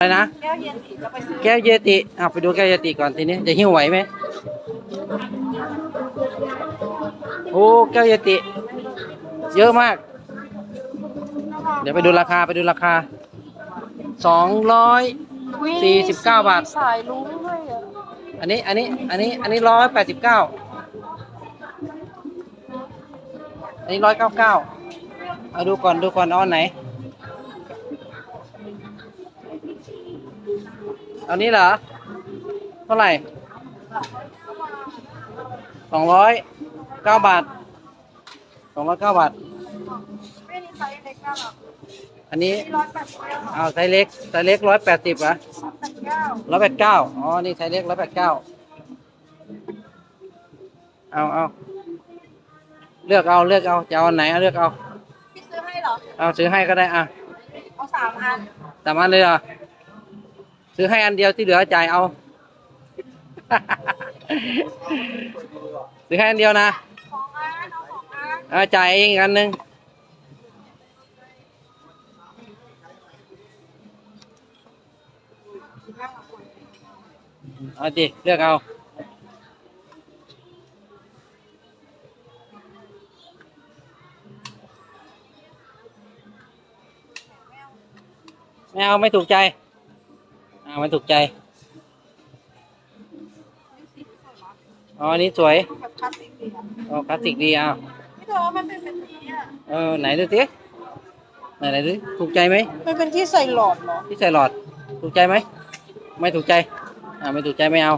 อะไรนะแก้วเย็นสีจะไปซื้อแก้วเยติอะไปดูแก้วเยติก่อนทีนี้จะหิ้วไหวไหมโอ้แก้วเยติ เยอะมาก เดี๋ยวไปดูราคาไปดูราคาสองร้อยสี่สิบเก้าบาทสายลุ้งด้วยอะอันนี้อันนี้อันนี้อันนี้ร้อยแปดสิบเก้าอันนี้ร้อยเก้าเก้าเอาดูก่อนดูก่อนเอาอันไหน เอานี้เหรอ เท่าไหร่สองร้อยเก้าบาทสองร้อยเก้าบาท ไม่มีไซส์เล็กน่ารักอันนี้มีร้อยแปดสิบเก้าเอาไซส์เล็กไซส์เล็กร้อยแปดสิบเหรอแปดเก้าร้อยแปดเก้าอ๋อ นี่ไซส์เล็กร้อยแปดเก้าเอาเอาเลือกเอาเลือกเอาจะเอาอันไหนเอาเลือกเอาพี่ซื้อให้เหรอ เอาซื้อให้ก็ได้อะเอาสามอัน สามอันเลยเหรอ ซื้อให้อันเดียวที่เหลือจ่ายเอา ซื้อให้อันเดียวนะสองอันเอาสองอันเอาจ่ายเองอีกอันหนึ่งเอาดิเลือกเอาไม่เอาไม่ถูกใจ อ่าไม่ถูกใจ อ๋ออันนี้สวย แบบคลาสสิกดีอะอ๋อคลาสสิกดีอะไม่เธอว่ามันเป็นแบบนี้อะ เออไหนดูสิไหนไหนดูถูกใจไหมมันเป็นที่ใส่หลอดเหรอ ที่ใส่หลอด ถูกใจไหม ไม่ถูกใจ อ่าไม่ถูกใจไม่เอา